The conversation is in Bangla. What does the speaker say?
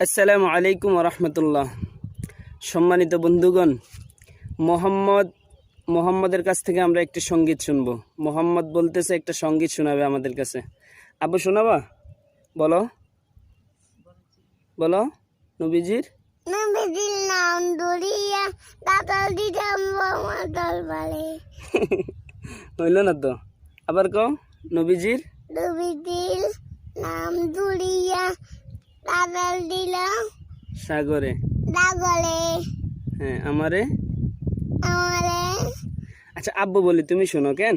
আসসালামু আলাইকুম রহমতুল্লাহ সম্মানিত বন্ধুগণ মোহাম্মদ মোহাম্মদের কাছ থেকে আমরা একটি সংগীত শুনব। মোহাম্মদ বলতেছে একটা সংগীত শোনাবে আমাদের কাছে। আবু শোনাবা? বলো। বলো নবীজির? নবীজির নাম দাদা হইল না তো। আবার কও নবীজির? নবীজির নাম দাদা দিল। সাগরে। সাগরে হ্যাঁ আমারে? আমারে। আচ্ছা আব্বু বলি তুমি শোনো কেন?